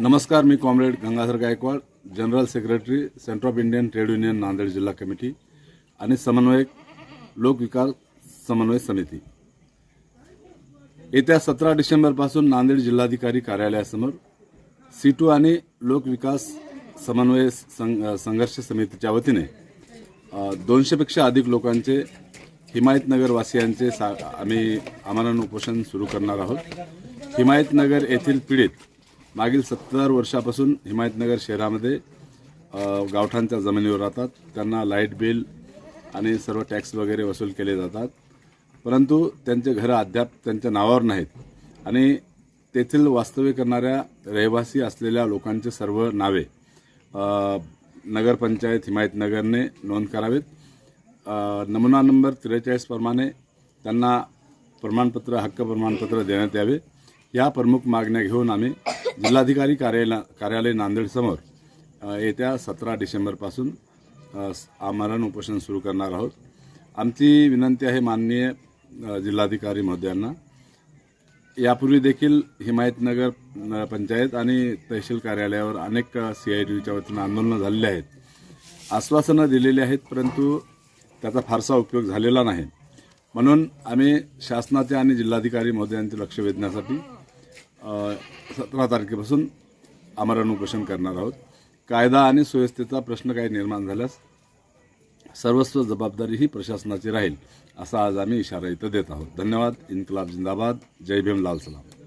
नमस्कार मी comrade Gangadhar Gaikwad general secretary centre of Indian trade union Nanded जिल्हा committee आणि समन्वयक लोकविकास समन्वय समिती. येत्या सतरा डिसेंबरपासून नांदेड जिल्हाधिकारी कार्यालयासमोर सीटू आणि लोकविकास समन्वय संघ संघर्ष समितीच्या वतीने दोनशेपेक्षा अधिक लोकांचे हिमायतनगरवासियांचे सा आम्ही आमरण उपोषण सुरू करणार आहोत. हिमायतनगर येथील पीडित मागील सत्तर वर्षापासून हिमायतनगर शहरामध्ये गावठांच्या जमिनीवर राहतात. त्यांना लाइट बिल आणि सर्व टॅक्स वगैरे वसूल केले जातात. परंतु त्यांचे घरं अद्याप त्यांच्या नावावर नाहीत. आणि तेथील वास्तव्य करणाऱ्या रहिवासी असलेल्या लोकांचे सर्व नावे नगरपंचायत हिमायतनगरने नोंद करावेत. नमुना नंबर त्रेचाळीसप्रमाणे त्यांना प्रमाणपत्र हक्क प्रमाणपत्र देण्यात यावे. या प्रमुख मागण्या घेऊन आम्ही जिल्हाधिकारी कार्यालय कार्यालय नांदेडसमोर येत्या सतरा डिसेंबरपासून आमरण उपोषण सुरू करणार आहोत. आमची विनंती आहे माननीय जिल्हाधिकारी महोदयांना. यापूर्वी देखील हिमायतनगर पंचायत आणि तहसील कार्यालयावर अनेक सी आय टीच्या वतीनं आंदोलनं झालेली आहेत. आश्वासनं दिलेली आहेत परंतु त्याचा फारसा उपयोग झालेला नाही. म्हणून आम्ही शासनाचे आणि जिल्हाधिकारी महोदयांचे लक्ष वेधण्यासाठी सतरा तारखेपासून आमरण उपोषण करणार आहोत. कायदा आणि सुव्यवस्थेचा प्रश्न काही निर्माण झाल्यास सर्वस्व जबाबदारी ही प्रशासनाची राहील असा आज आम्ही इशारा इथं देत आहोत. धन्यवाद. इन्कलाब जिंदाबाद. जय भीम. लाल सलाम.